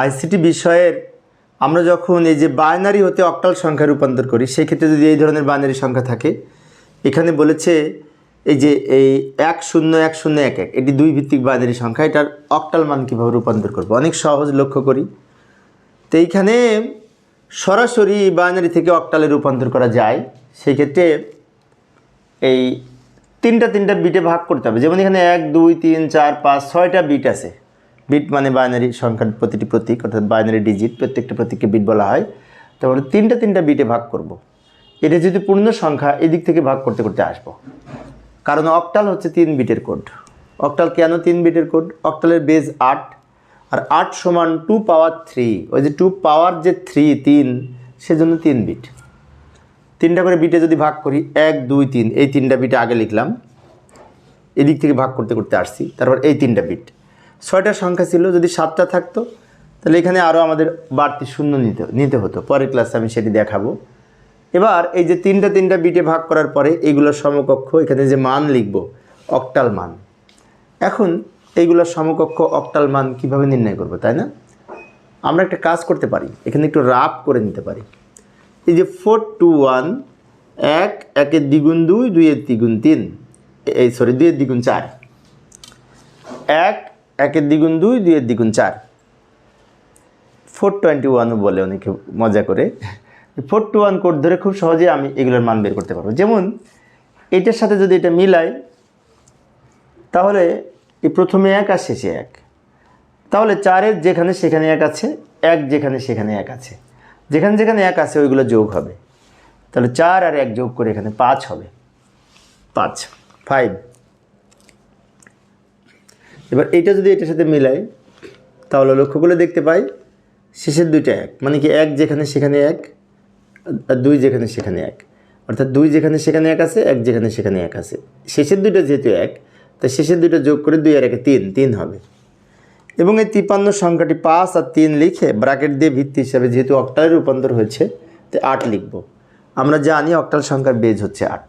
ICT বিষয়ের আমরা যখন এই যে বাইনারি হতে অক্টাল সংখ্যা রূপান্তর করি, সেক্ষেত্রে যদি এই ধরনের বাইনারি সংখ্যা থাকে, এখানে বলেছে এই যে এই এক শূন্য এক শূন্য এক এক, এটি দুই ভিত্তিক বাইনারি সংখ্যা, এটার অক্টাল মান কীভাবে রূপান্তর করব? অনেক সহজ লক্ষ্য করি। তো এইখানে সরাসরি বাইনারি থেকে অক্টালে রূপান্তর করা যায় সেই ক্ষেত্রে এই তিনটা তিনটা বিটে ভাগ করতে হবে। যেমন এখানে এক, দুই, তিন, চার, পাঁচ, ছয়টা বিট আছে। বিট মানে বাইনারি সংখ্যার প্রতিটি প্রতীক, অর্থাৎ বাইনারি ডিজিট প্রত্যেকটা প্রতীককে বিট বলা হয়। তারপরে তিনটা তিনটা বিটে ভাগ করব। এটা যদি পূর্ণ সংখ্যা, এদিক থেকে ভাগ করতে করতে আসব। কারণ অক্টাল হচ্ছে তিন বিটের কোড অক্টাল কেন তিন বিটের কোড অক্টালের বেজ আট, আর আট সমান টু পাওয়ার থ্রি ওই যে টু পাওয়ার যে থ্রি তিন, সেজন্য তিন বিট। তিনটা করে বিটে যদি ভাগ করি, এক, দুই, তিন, এই তিনটা বিটে আগে লিখলাম। এদিক থেকে ভাগ করতে করতে আসছি, তারপর এই তিনটা বিট। ছয়টা সংখ্যা ছিল, যদি সাতটা থাকতো, তাহলে এখানে আরও আমাদের বাড়তি শূন্য নিতে নিতে হতো। পরের ক্লাসে আমি সেটি দেখাবো। এবার এই যে তিনটা তিনটা বিটে ভাগ করার পরে এইগুলোর সমকক্ষ, এখানে যে মান লিখব অক্টাল মান। এখন এইগুলোর সমকক্ষ অক্টাল মান কীভাবে নির্ণয় করব, তাই না? আমরা একটা কাজ করতে পারি, এখানে একটু রাপ করে নিতে পারি। এই যে ফোর টু ওয়ান এক, একের দ্বিগুণ দুই, দুইয়ের দ্বিগুণ তিন, এই সরি দুইয়ের দ্বিগুণ চার। এক একের দ্বিগুণ দুই, দুইয়ের দ্বিগুণ চার। ফোর টোয়েন্টি ওয়ানও বলে অনেকে মজা করে। ফোর টু ওয়ান কোড ধরে খুব সহজে আমি এগুলোর মান বের করতে পারব। যেমন, এটার সাথে যদি এটা মিলাই তাহলে এই প্রথমে এক আর শেষে এক। তাহলে চারের যেখানে সেখানে এক আছে, এক যেখানে সেখানে এক আছে। যেখানে যেখানে এক আছে, ওইগুলো যোগ হবে। তাহলে চার আর এক যোগ করে এখানে পাঁচ হবে। পাঁচ ফাইভ এবার এটা যদি এটার সাথে মিলাই, তাহলে লক্ষ্য করে দেখতে পাই, শেষের দুইটা এক। মানে কি এক যেখানে সেখানে এক, আর দুই যেখানে সেখানে এক। অর্থাৎ দুই যেখানে সেখানে এক আছে, এক যেখানে সেখানে এক আছে। শেষের দুইটা যেহেতু এক, তাই শেষের দুইটা যোগ করে দুই আর একে তিন তিন হবে। এবং এই তিপান্ন সংখ্যাটি পাঁচ আর তিন লিখে ব্র্যাকেট দিয়ে ভিত্তি হিসাবে যেহেতু অক্টালে রূপান্তর হয়েছে, তাই আট লিখব। আমরা জানি অক্টাল সংখ্যার বেজ হচ্ছে আট।